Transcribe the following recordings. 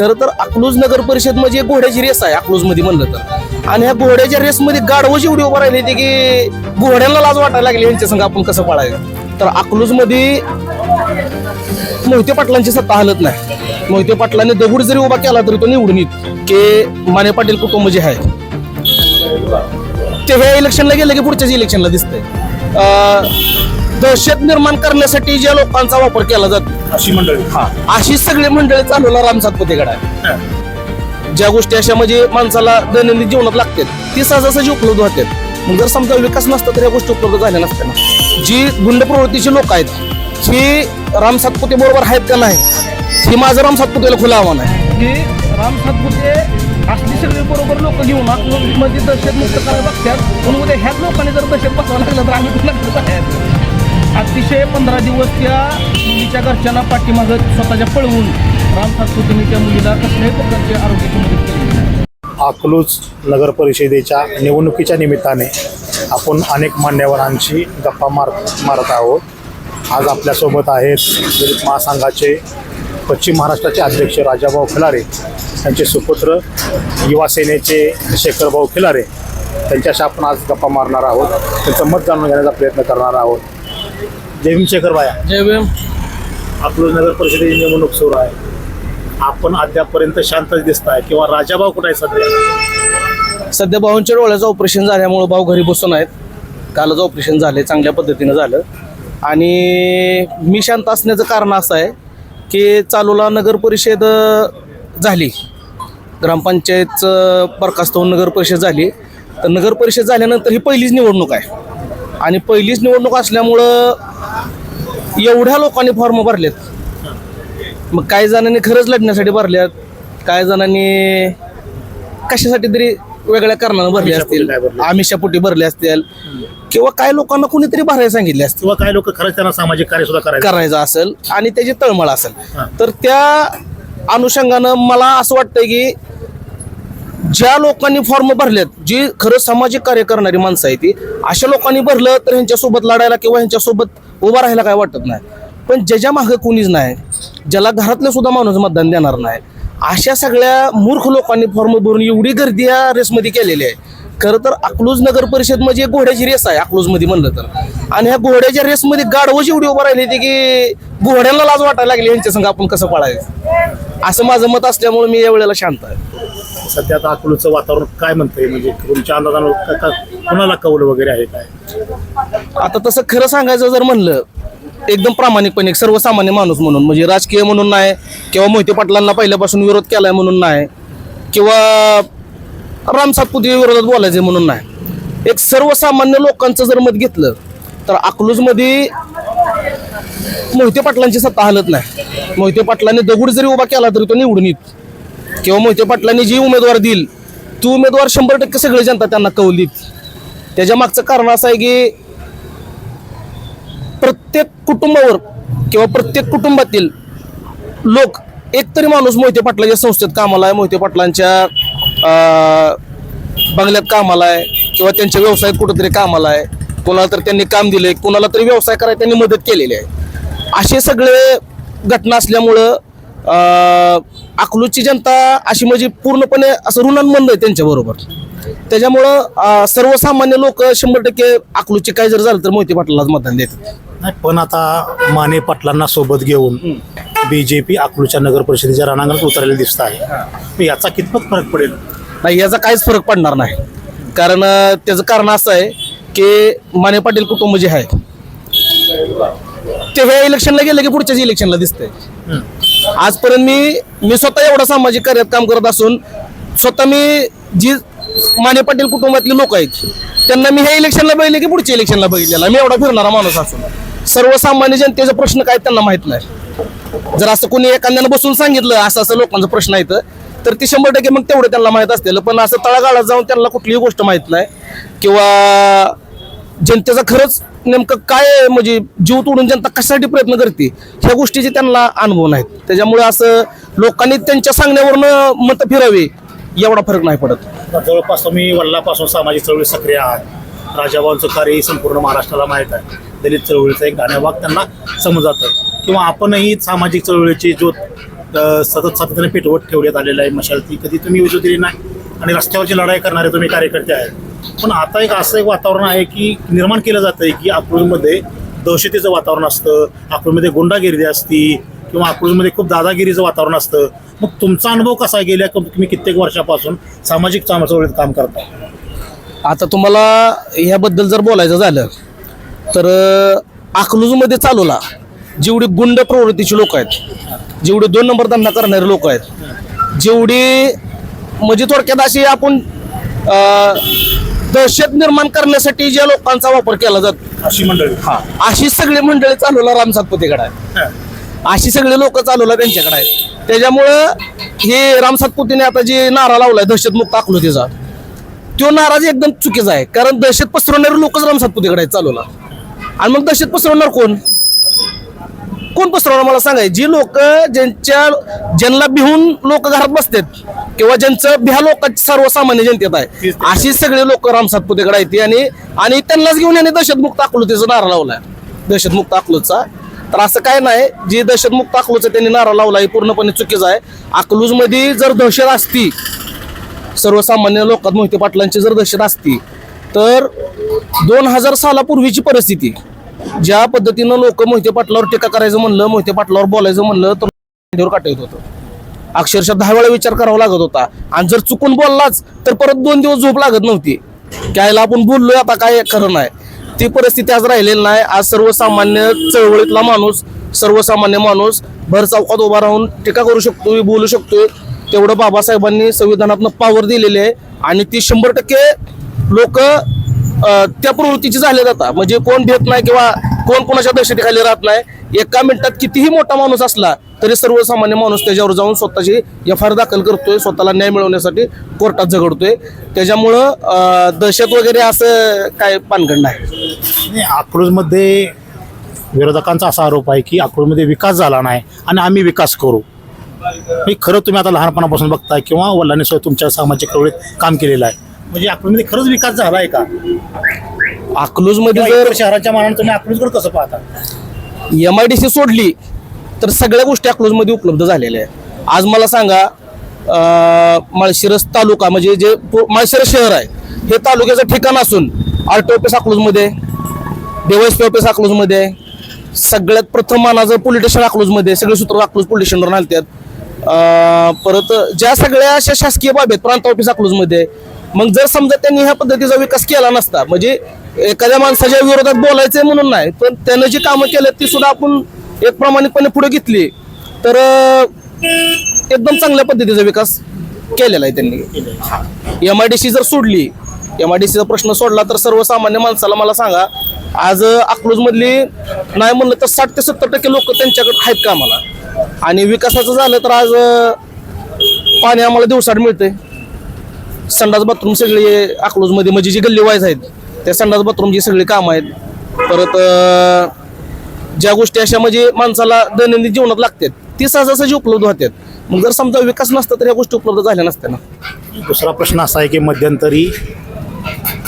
खरं तर अकलूज नगर परिषद म्हणजे एक घोड्याची रेस आहे अकलूजमध्ये म्हणलं तर. आणि ह्या घोड्याच्या रेसमध्ये गाढवच एवढी उभं राहिली होती की घोड्यांना लाज वाटायला लागली यांच्या संघ आपण कसं पळायचं. तर अकलूजमध्ये मोहिते पाटलांची सत्ता हलत नाही. मोहिते पाटलांनी दगड जरी उभा केला तरी तो निवडून येत की माने पाटील कुटुंब जे आहे ते ह्या इलेक्शनला गेलं की पुढच्याच इलेक्शनला दिसतंय. अं, दहशत निर्माण करण्यासाठी ज्या लोकांचा वापर केला जातो. अशी मंडळी. हा अशी सगळी मंडळी चालवणार राम सातपुतेकडे आहे. ज्या गोष्टी अशा म्हणजे माणसाला दैनंदिन जीवनात लागतात ती सहजासहजी उपलब्ध होतात. मग जर समजा विकास नसता तर या गोष्टी उपलब्ध झाल्या नसत्या ना. जी गुंड प्रवृत्तीची लोक आहेत ही राम सातपुते बरोबर आहेत का नाही? ही माझं राम सातपुतेला खुलं आव्हान आहे. की राम सातपुते असली सगळी बरोबर लोक घेऊन मध्ये दहशत मुक्त करायला बघतात. उद्या ह्याच लोकांनी जर दहशत बसवायला लागलं तर आम्ही अतिशय पंधरा दिवस त्या मुलीच्या घरच्यांना पाठीमागं स्वतःच्या पळवून राम सातपुतेने त्या मुलीला कसल्याही प्रकारची आरोग्याची मदत केली अकलूज नगर परिषदेच्या निवडणुकीच्या निमित्ताने आपण अनेक मान्यवरांशी गप्पा मार मारत आहोत. आज आपल्यासोबत आहेत दलित महासंघाचे पश्चिम महाराष्ट्राचे अध्यक्ष राजाभाऊ खिलारे त्यांचे सुपुत्र युवासेनेचे शेखरभाऊ खिलारे. त्यांच्याशी आपण आज गप्पा मारणार आहोत. त्यांचं मत जाणून घेण्याचा प्रयत्न करणार आहोत. जय भीम शेखर बाया. जय भीम. अकलूज नगर परिषदेची निवडणूक सुरू आहे. आपण अद्यापर्यंत शांतच दिसत आहे किंवा राजाभाऊ कुठे आहे सध्या? सध्या भाऊंच्या डोळ्याचं ऑपरेशन झाल्यामुळं भाऊ घरी बसून आहेत. कालच ऑपरेशन झाले चांगल्या पद्धतीनं झालं. आणि मी शांत असण्याचं कारण असं आहे की चालूला नगर परिषद झाली. ग्रामपंचायतचं बरखास्त होऊन नगर परिषद झाली. तर नगर परिषद झाल्यानंतर ही पहिलीच निवडणूक आहे. आणि पहिलीच निवडणूक असल्यामुळं एवढ्या लोकांनी फॉर्म भरलेत मग काही जणांनी खरंच लढण्यासाठी भरल्यात काही जणांनी कशासाठी तरी वेगळ्या कारणानं भरले असतील काय भरले? आमिषापोटी भरले असतील किंवा काही लोकांना कोणीतरी भरायला सांगितले असतील किंवा काही लोक खरंच त्यांना सामाजिक कार्य सुद्धा करायचं असेल आणि त्याची तळमळ असेल. तर त्या अनुषंगानं मला असं वाटतं की ज्या लोकांनी फॉर्म भरलेत जी खरं सामाजिक कार्य करणारी माणसं आहे ती अशा लोकांनी भरलं तर ह्यांच्यासोबत लढायला किंवा ह्यांच्यासोबत उभा राहायला काय वाटत नाही. पण ज्याच्या मागं कोणीच नाही ज्याला घरातलं सुद्धा माणूस मतदान देणार नाही अशा सगळ्या मूर्ख लोकांनी फॉर्म भरून एवढी गर्दी या रेसमध्ये केलेली आहे. खरं तर अकलूज नगर परिषद म्हणजे एक घोड्याची रेस आहे अकलूजमध्ये म्हणलं तर. आणि ह्या घोड्याच्या रेसमध्ये गाढवच एवढी उभं राहिली होती की घोड्यांना लाज वाटायला लागली यांच्या संग आपण कसं पळायचं? असं माझं मत असल्यामुळे मी या वेळेला शांत आहे. सध्या आता अकलूचं वातावरण काय म्हणतंय? म्हणजे तुमच्या अंदाजानं का- कुणाला कौल वगैरे आहे काय? आता तसं खरं सांगायचं जर म्हणलं एकदम प्रामाणिकपणे एक सर्वसामान्य माणूस म्हणून म्हणजे राजकीय म्हणून नाही किंवा मोहिते पाटलांना पहिल्यापासून विरोध केलाय म्हणून नाही किंवा राम सातपुते विरोधात बोलायचे म्हणून नाही. एक सर्वसामान्य लोकांचं जर मत घेतलं तर अकलूजमध्ये मोहिते पाटलांची सत्ता हलत नाही. मोहिते पाटलांनी दगड जरी उभा केला तरी तो निवडून येत. किंवा मोहिते पाटलांनी जी उमेदवार देईल ती उमेदवार शंभर टक्के सगळी जनता त्यांना कवलीत त्याच्या मागचं कारण असं आहे की प्रत्येक कुटुंबावर किंवा प्रत्येक कुटुंबातील लोक एकतरी माणूस मोहिते पाटलाच्या संस्थेत कामाला आहे मोहिते पाटलांच्या बंगल्यात कामाला आहे किंवा त्यांच्या व्यवसायात कुठंतरी कामाला आहे. कोणाला तर त्यांनी काम दिले कोणाला तरी व्यवसाय करायला त्यांनी मदत केलेली आहे. असे सगळे घटना असल्यामुळं अकलूजची जनता अशी म्हणजे पूर्णपणे असं ऋणांबंद आहे त्यांच्याबरोबर त्याच्यामुळं सर्वसामान्य लोक शंभर टक्के अकलूजची काय जर झालं तर मोहिते पाटलाच मतदान देतात. नाही पण आता माने पाटलांना सोबत घेऊन बीजेपी अकलूच्या नगर परिषदेच्या रणांगणात उतरलेलं दिसत आहे. मग याचा कितपत फरक पडेल? नाही याचा काहीच फरक पडणार नाही. कारण अं, त्याचं कारण असं आहे की माने पाटील कुटुंब जे आहे ते ह्या इलेक्शनला गेलं की पुढच्याच इलेक्शनला दिसतंय. आजपर्यंत मी मी स्वतः एवढा सामाजिक कार्यात काम करत असून स्वतः मी जी माने पाटील कुटुंबातली लोक आहेत त्यांना मी हे इलेक्शनला बघितले की पुढच्या इलेक्शनला बघितलेला. मी एवढा फिरणारा माणूस असून. सर्वसामान्य जनतेचा प्रश्न काय त्यांना माहीत नाही. जर असं कोणी एखाद्यानं बसून सांगितलं असं असं लोकांचा प्रश्न आहे तर- तर ती शंभर टक्के मग तेवढं त्यांना माहीत असलेलं पण असं तळागाळात जाऊन त्यांना कुठलीही गोष्ट माहीत नाही. किंवा जनतेचा खरंच नेमकं काय म्हणजे जीव तोडून जनता कशासाठी प्रयत्न करते? ह्या गोष्टीचे त्यांना अनुभव नाहीत. त्याच्यामुळे असं लोकांनी त्यांच्या सांगण्यावरनं मतं फिरावे एवढा फरक नाही पडत. जवळपास तुम्ही वडिलापासून सामाजिक चळवळी सक्रिय आहात. राजाभाऊंचं कार्य संपूर्ण महाराष्ट्राला माहीत आहे. दलित चळवळीचा एक गाण्याभाग त्यांना समजातं. किंवा आपणही सामाजिक चळवळीची जो सतत सातत्याने पेटवत ठेवण्यात आलेला आहे मशाल ती कधी तुम्ही यूज दिली नाही? आणि रस्त्यावरची लढाई करणारे तुम्ही कार्यकर्ते आहेत. पण आता एक असं एक वातावरण आहे की निर्माण केलं जातं आहे की अकलूजमध्ये दहशतीचं वातावरण असतं अकलूजमध्ये गुंडागिरी असती किंवा अकलूजमध्ये खूप दादागिरीचं वातावरण असतं. मग तुमचा अनुभव कसा गेला गेल्या कित्येक वर्षापासून सामाजिक चळवळीत काम करता आता तुम्हाला ह्याबद्दल जर बोलायचं झालं तर अकलूजमध्ये चालवला जेवढी गुंड प्रवृत्तीची लोक आहेत जेवढे दोन नंबर धंदा करणारे लोक आहेत जेवढी म्हणजे थोडक्यात अशी आपण दहशत निर्माण करण्यासाठी ज्या लोकांचा वापर केला जातो. अशी मंडळी. हा अशी सगळी मंडळी चालवला राम सातपुतेकडे आहे. हा. अशी सगळे लोक चालवला त्यांच्याकडे आहेत. त्याच्यामुळं हे राम सातपुतेने आता जे नारा लावलाय दहशतमुक्त अकलूतीचा तो नाराज एकदम चुकीचा आहे. कारण दहशत पसरवणारे लोकच राम सातपुतेकडे आहेत चालवला आणि मग दहशत पसरवणार कोण? कोण पसरवणार मला सांगाय जी लोक ज्यांच्या ज्यांना भिवून लोक घरात बसतात किंवा ज्यांचं भ्या लोक सर्वसामान्य जनतेत आहे अशी सगळे लोक राम सातपुतेकडे आहेत. आणि आणि त्यांनाच घेऊन याने दहशतमुक्त अकलूतीचा नारा लावलाय. दहशतमुक्त अकलूजचा. तर असं काय नाही जी दहशतमुक्त अकलूजचा त्यांनी नारा लावला हे पूर्णपणे चुकीचं आहे. अकलूजमध्ये जर दहशत असती सर्वसामान्य लोकात मोहिते पाटलांची जर दहशत असती तर दोन हजार सालापूर्वीची परिस्थिती ज्या पद्धतीनं लोक मोहिते पाटलावर टीका करायचं म्हणलं मोहिते पाटलावर बोलायचं म्हणलं तर मांडीवर काटा येत होतं. अक्षरशः दहा वेळा विचार करावा लागत होता. आणि जर चुकून बोललाच तर परत दोन दिवस झोप लागत नव्हती. त्याला आपण बोललोय आता काय खरं नाही. ती परिस्थिती आज राहिलेली नाही. आज सर्वसामान्य चळवळीतला माणूस सर्वसामान्य माणूस भर चौकात उभा राहून टीका करू शकतोय बोलू शकतोय. तेवढं बाबासाहेबांनी संविधानातनं पावर दिलेली आहे. आणि ती शंभर टक्के लोक त्या प्रवृत्तीची झाले जातात म्हणजे कोण भेट नाही किंवा कोण कोणाच्या दहशतीखाली राहत नाही एका मिनिटात कितीही मोठा माणूस असला तरी सर्वसामान्य माणूस त्याच्यावर जाऊन स्वतःची एफ आय आर दाखल करतोय स्वतःला न्याय मिळवण्यासाठी कोर्टात झगडतोय. त्याच्यामुळं दहशत वगैरे असं काय पानगड नाही. आक्रोजमध्ये विरोधकांचा असा आरोप आहे की अकलूजमध्ये विकास झाला नाही आणि आम्ही विकास करू. मी खरं तुम्ही आता लहानपणापासून बघताय किंवा वडिलांनी तुमच्या सामाजिक काम केलेलं आहे. म्हणजे अकलूजमध्ये खरंच विकास झाला आहे का अकलूजमध्ये किंवा जर इतर शहराच्या मानाने तुम्ही अकलूजकडे कसं पाहता एम आय डी सी सोडली तर सगळ्या गोष्टी अकलूजमध्ये उपलब्ध झालेल्या आहेत आज मला सांगा अं, माळशिरस तालुका म्हणजे जे पु- माळशिरस शहर आहे हे तालुक्याचं ठिकाण असून आर टी ऑफिस अकलूजमध्ये देवास ऑफिस अकलूजमध्ये आहे. सगळ्यात प्रथम मानाचं पोलीस स्टेशन अकलूजमध्ये सगळे सूत्र अकलूज पोलीस स्टेशनवर आणतात परत ज्या सगळ्या अशा शासकीय बाबी आहेत प्रांत ऑफिस अकलूजमध्ये आहे. मग जर समजा त्यांनी ह्या पद्धतीचा विकास केला नसता म्हणजे एखाद्या माणसाच्या विरोधात बोलायचंय म्हणून नाही पण त्यानं जी कामं केली ती सुद्धा आपण एक प्रामाणिकपणे पुढे घेतली तर एकदम चांगल्या पद्धतीचा विकास केलेला आहे त्यांनी. एम आय डी सी जर सोडली एम आय डी सीचा प्रश्न सोडला तर सर्वसामान्य माणसाला मला सांगा आज अकलूज मधली नाही म्हणलं तर साठ ते सत्तर टक्के लोक त्यांच्याकडे आहेत कामाला आणि विकासाचं झालं तर आज पाणी आम्हाला दिवसाड मिळतंय. संडास बाथरूम सगळे अकलूजमध्ये म्हणजे जी गल्ली वाईज आहेत त्या संडास बाथरूमची सगळी कामं आहेत. परत ज्या गोष्टी अशा म्हणजे माणसाला दैनंदिन जीवनात लागतात ती सहजासहजी उपलब्ध होतात. मग जर समजा विकास नसता तर या गोष्टी उपलब्ध झाल्या नसत्या ना. दुसरा प्रश्न असा आहे की मध्यंतरी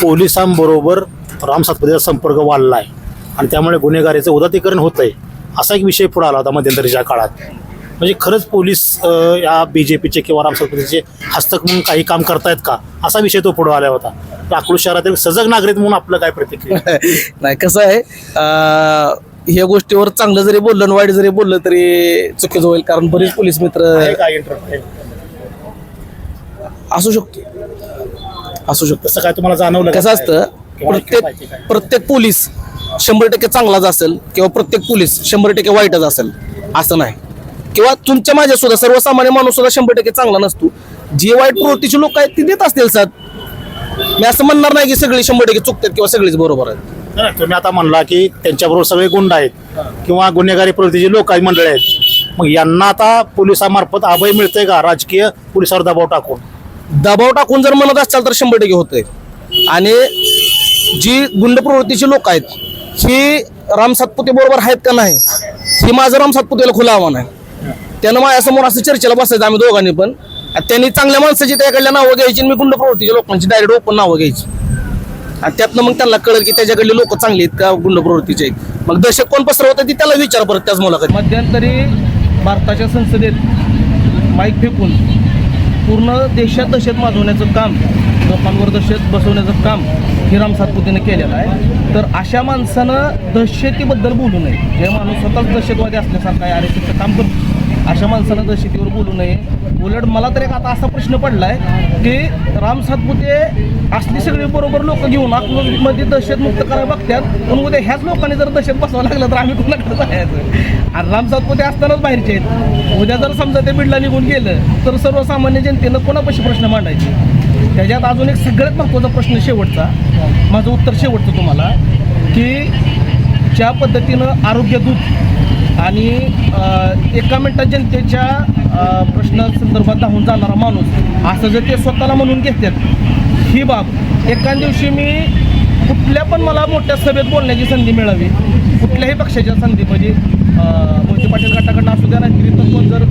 पोलिसांबरोबर राम सातपुतेचा संपर्क वाढला आहे आणि त्यामुळे गुन्हेगारीचं उदातीकरण होत आहे असा एक विषय पुढे आला होता मध्यंतरीच्या काळात. म्हणजे खरंच पोलीस या बी जे पीचे किंवा राम सातपुतेचे हस्तक म्हणून काही काम करतायत का? असा विषय तो पुढे आला होता. अकलूज शहरातील सजग नागरिक म्हणून आपलं काय प्रतिक्रिया? नाही कसं आहे ह्या गोष्टीवर चांगलं जरी बोललं आणि वाईट जरी बोललं तरी चुकीचं होईल कारण बरेच पोलीस मित्र असू शकतो. असू शकतो. काय तुम्हाला जाणवलं कसं? असतं प्रत्येक? प्रत्येक पोलीस शंभर टक्के चांगलाच असेल किंवा प्रत्येक पोलीस शंभर टक्के वाईटच असेल असं नाही. किंवा तुमच्या माझ्या सुद्धा सर्वसामान्य माणूस सुद्धा शंभर टक्के चांगला नसतो. जी वाईट प्रवृत्तीची लोक आहेत ती देत असतील साथ मी असं म्हणणार नाही की सगळी शंभर टक्के चुकतात किंवा सगळीच बरोबर आहेत. नाही, तुम्ही आता म्हणला की त्यांच्याबरोबर सगळे गुंड आहेत किंवा गुन्हेगारी प्रवृत्तीचे लोक आहेत मंडळी आहेत. मग यांना आता पोलिसांमार्फत अभय मिळतंय का? राजकीय पोलिसावर दबाव टाकून. दबाव टाकून जर म्हणत असाल तर शंभर टक्के होतंय. आणि जी गुंड प्रवृत्तीची लोक आहेत ही राम सातपुते बरोबर आहेत का नाही ही माझं राम सातपुतेला खुलं आव्हान आहे. त्यानं माझ्यासमोर असं चर्चेला बसायचं आम्ही दोघांनी पण. आणि त्यांनी चांगल्या माणसाची त्याकडल्या नावं घ्यायची आणि मी गुंड प्रवृत्तीच्या लोकांची डायरेक्ट ओपन नावं घ्यायची. आणि त्यातनं मग त्यांना कळलं की त्याच्याकडले लोक चांगले आहेत का गुंड प्रवृत्तीचे आहेत. मग दशक कोण पसरवतं ती त्याला विचार परत त्याच मुलाखत मध्यंतरी भारताच्या संसदेत माईक फेकून पूर्ण देशात दहशत माजवण्याचं काम लोकांवर दहशत बसवण्याचं काम हिराम सातपुतीने केलेलं आहे. तर अशा माणसानं दहशतीबद्दल बोलू नये. जे माणूस स्वतःच दहशतवादी असल्यासारखं आहे आर काम करतो. अशा माणसानं दहशतीवर बोलू नये. उलट मला तर एक आता असा प्रश्न पडला आहे की राम सातपुते असली सगळी बरोबर लोक घेऊन मध्ये दहशतमुक्त करायला बघतात पण उद्या ह्याच लोकांनी जर दहशत बसवावं लागलं तर आम्ही कुणाकडे जायचं? आणि राम सातपुते असतानाच बाहेरचे आहेत. उद्या जर समजा ते बिडला निघून गेलं तर सर्वसामान्य जनतेनं कोणापाशी प्रश्न मांडायचे? त्याच्यात अजून एक सगळ्यात महत्त्वाचा प्रश्न शेवटचा माझं उत्तर शेवटचं तुम्हाला की ज्या पद्धतीनं आरोग्य दूत आणि एका मिनिटात जनतेच्या प्रश्नासंदर्भात धावून जाणारा माणूस असं जर ते स्वतःला म्हणून घेतात ही बाब. एका दिवशी मी कुठल्या पण मला मोठ्या सभेत बोलण्याची संधी मिळावी कुठल्याही पक्षाच्या संधी म्हणजे मोहिते पाटील गटाकडनं असू द्या नाही तर कोण जर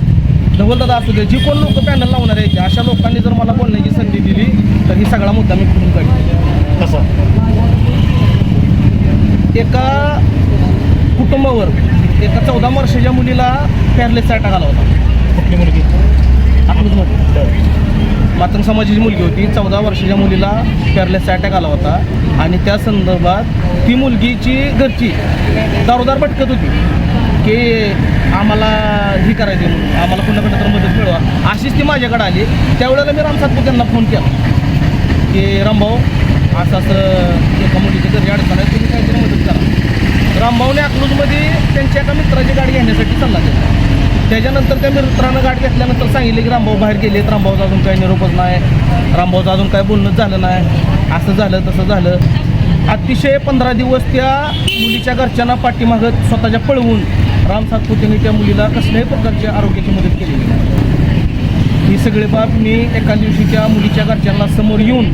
धवलदादा असू दे जी कोण लोक पॅनल लावणार आहेत अशा लोकांनी जर मला बोलण्याची संधी दिली तर ही सगळा मुद्दा मी कुठून काढेन. कसं? एका कुटुंबावर एका चौदा वर्षाच्या मुलीला पॅरलेसचा अटॅक आला होता. कुठली मुलगी? मातंग समाजाची मुलगी होती. चौदा वर्षाच्या मुलीला पॅरलेसचा अटॅक आला होता. आणि त्या संदर्भात ती मुलगीची घरची दारोदार भटकत होती की आम्हाला ही करायची म्हणून. आम्हाला कुणाकडे तर मदत मिळवा. अशीच ती माझ्याकडे आली. त्यावेळेला मी राम सातपुते यांना फोन केला. की रामभाऊ असं असं एका मुलीच्या घरी अडचण आहे तुम्ही काहीतरी मदत करा. रामभाऊने अकलूजमध्ये त्यांच्या एका मित्राची गाडी घेण्यासाठी सल्ला दिला. त्याच्यानंतर त्या मित्रानं गाडी घेतल्यानंतर सांगितले की रामभाऊ बाहेर गेलेत रामभाऊचा अजून काही निरोपच नाही रामभाऊचं अजून काही बोलणंच झालं नाही असं झालं तसं झालं. अतिशय पंधरा दिवस त्या मुलीच्या घरच्यांना पाठीमागत स्वतःच्या पळवून राम सातपुतेने त्या मुलीला कसल्याही प्रकारची आरोग्याची मदत केलेली नाही. ही सगळी बाब मी एका दिवशी त्या मुलीच्या घरच्यांना समोर येऊन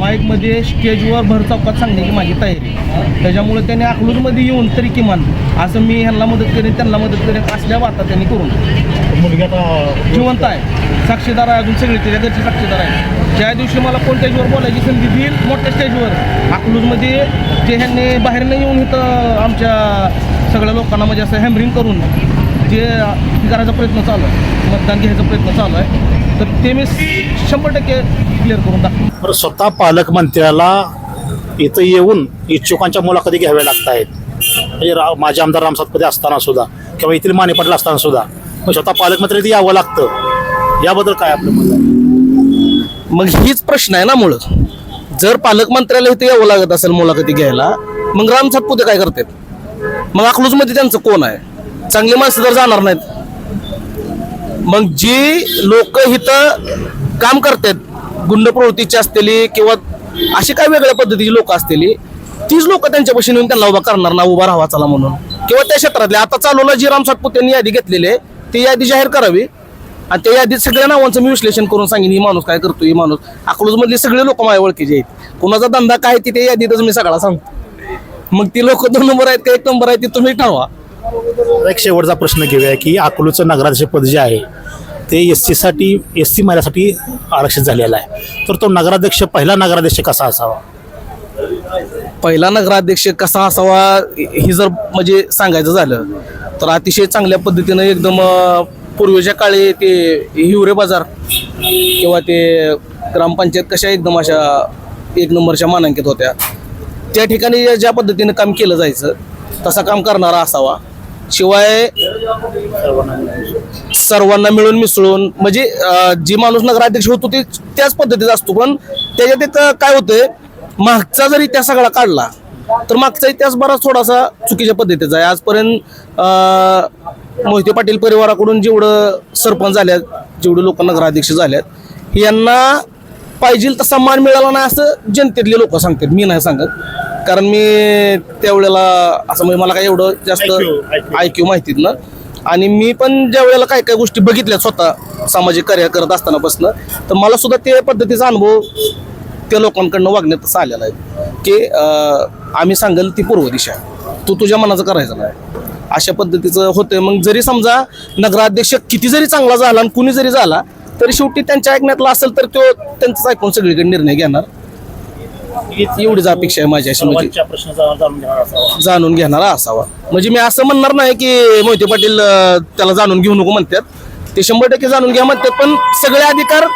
माईकमध्ये स्टेजवर भर चौकात सांगण्याची माझी तयारी. त्याच्यामुळे त्याने अकलूजमध्ये येऊन तरी किमान असं मी ह्यांना मदत करेन त्यांना मदत करेन असल्या वाता त्यांनी करून. जिवंत आहे. साक्षीदार आहे अजून सगळे त्याच्या घरचे साक्षीदार आहे. ज्या दिवशी मला कोण स्टेजवर बोलायची संधी देईल मोठ्या स्टेजवर अकलूजमध्ये जे ह्यांनी बाहेर नाही येऊन इथं आमच्या सगळ्या लोकांना म्हणजे असं हॅमरिंग करून जे करायचा प्रयत्न चालू आहे मतदान घ्यायचा प्रयत्न चालू आहे तर ते मी शंभर टक्के क्लिअर करून दाखवतो बरं स्वतः पालकमंत्र्याला इथं येऊन इच्छुकांच्या मुलाखती घ्याव्या लागत आहेत म्हणजे रा माझे आमदार राम सातपुते असताना सुद्धा किंवा येथील माने पाटील असताना सुद्धा मग स्वतः पालकमंत्री इथे यावं लागतं. याबद्दल काय आपलं मत आहे? मग हीच प्रश्न आहे ना मुळं. जर पालकमंत्र्याला इथे यावं लागत असेल मुलाखती घ्यायला मग राम सातपुते काय करतात? मग अकलूजमध्ये त्यांचं कोण आहे? चांगली माणसं तर जाणार नाहीत. मग जी लोक इथं काम करतात गुंड प्रवृत्तीची असलेली किंवा अशी काय वेगळ्या पद्धतीची लोक असलेली तीच लोक त्यांच्यापाशी येऊन त्यांना उभा करणार ना उभा राहावा चला म्हणून. किंवा त्या क्षेत्रातले आता चालवला जी राम यांनी यादी घेतलेली आहे ती यादी जाहीर करावी. आणि त्या यादीत सगळ्या नावांचं मी विश्लेषण करून सांगेन ही माणूस काय करतो ही माणूस. अकलूजमधले सगळे लोक माझ्या ओळखीचे आहेत. कुणाचा धंदा काय ती त्या यादीतच मी सगळा सांगतो. मग ती लोक दोन नंबर आहेत का एक नंबर आहे ती तुम्ही ठरवा. एक शेवटचा प्रश्न घेऊया की अकोलूचं नगराध्यक्ष पद जे आहे ते एस सीसाठी एस सी महिन्यासाठी आरक्षित झालेलं आहे. तर तो नगराध्यक्ष पहिला नगराध्यक्ष कसा असावा? पहिला नगराध्यक्ष कसा असावा हे जर म्हणजे सांगायचं झालं तर अतिशय चांगल्या पद्धतीनं एकदम पूर्वीच्या काळी ते हिवरे बाजार किंवा ते ग्रामपंचायत कशा एकदम अशा एक नंबरच्या मानांकित होत्या. त्या ठिकाणी ज्या पद्धतीनं काम केलं जायचं तसा काम करणारा असावा. शिवाय सर्वांना मिळून मिसळून म्हणजे जी माणूस नगराध्यक्ष होतो ते त्याच पद्धतीचा असतो. पण त्याच्यात एक काय होतंय मागचा जर इतिहास सगळा काढला तर मागचा इतिहास बराच थोडासा चुकीच्या पद्धतीचा आहे. आजपर्यंत मोहिते पाटील परिवाराकडून जेवढं सरपंच झाल्यात जेवढे लोक नगराध्यक्ष झाल्यात यांना पाहिजे तसा मान मिळाला नाही असं जनतेतले लोक सांगतात. मी नाही सांगत. कारण मी त्यावेळेला असं म्हणजे मला काय एवढं जास्त. ऐक्यू माहितीत ना. आणि मी पण ज्या वेळेला काय काय गोष्टी बघितल्या स्वतः सामाजिक कार्य करत असताना बसणं तर मला सुद्धा ते पद्धतीचा अनुभव त्या लोकांकडनं वागण्यात तसा आलेला आहे. की आम्ही सांगेल ती पूर्व दिशा. तू तुझ्या मनाचं करायचं नाही. अशा पद्धतीचं होतंय. मग जरी समजा नगराध्यक्ष किती जरी चांगला झाला आणि कुणी जरी झाला तरी शेवटी त्यांच्या ऐकण्यातला असेल तर तो त्यांचाच ऐकून सगळीकडे निर्णय घेणार. एवढीच अपेक्षा आहे माझी अशी म्हणजे सर्वांच्या प्रश्नाचा जाणून घेणार असावा. जाणून घेणारा असावा. म्हणजे मी असं म्हणणार नाही की मोहिते पाटील अं, त्याला जाणून घेऊ नको म्हणतात. ते शंभर टक्के जाणून घ्या म्हणतात पण सगळे अधिकार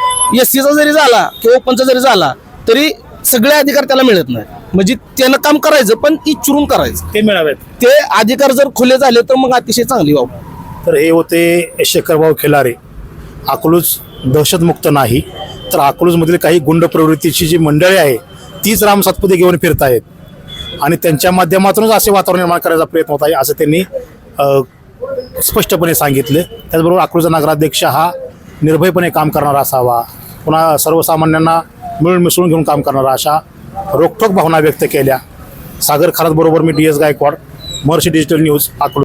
एस सीचा जरी झाला किंवा ओपनचा जरी झाला तरी सगळे अधिकार त्याला मिळत नाही. म्हणजे त्यानं काम करायचं पण इच्छुरून करायचं. ते मिळावेत. ते अधिकार जर खुले झाले तर मग अतिशय चांगली वाव तर हे होते शेखरभाऊ खिलारे. अकलूज दहशतमुक्त नाही तर अकलूजमधील काही गुंड प्रवृत्तीची जी मंडळी आहे तीच राम सातपुते घेऊन फिरत आहेत आणि त्यांच्या माध्यमातूनच असे वातावरण निर्माण करायचा प्रयत्न होत आहे असं त्यांनी स्पष्टपणे सांगितले. त्याचबरोबर अकलूजचा नगराध्यक्ष हा निर्भयपणे काम करणारा असावा. पुन्हा सर्वसामान्यांना मिळून मिसळून घेऊन काम करणारा अशा रोखोक भावना व्यक्त केल्या. सागर खरात बरोबर मी D S Gaikwad Maharshi digital news Akluj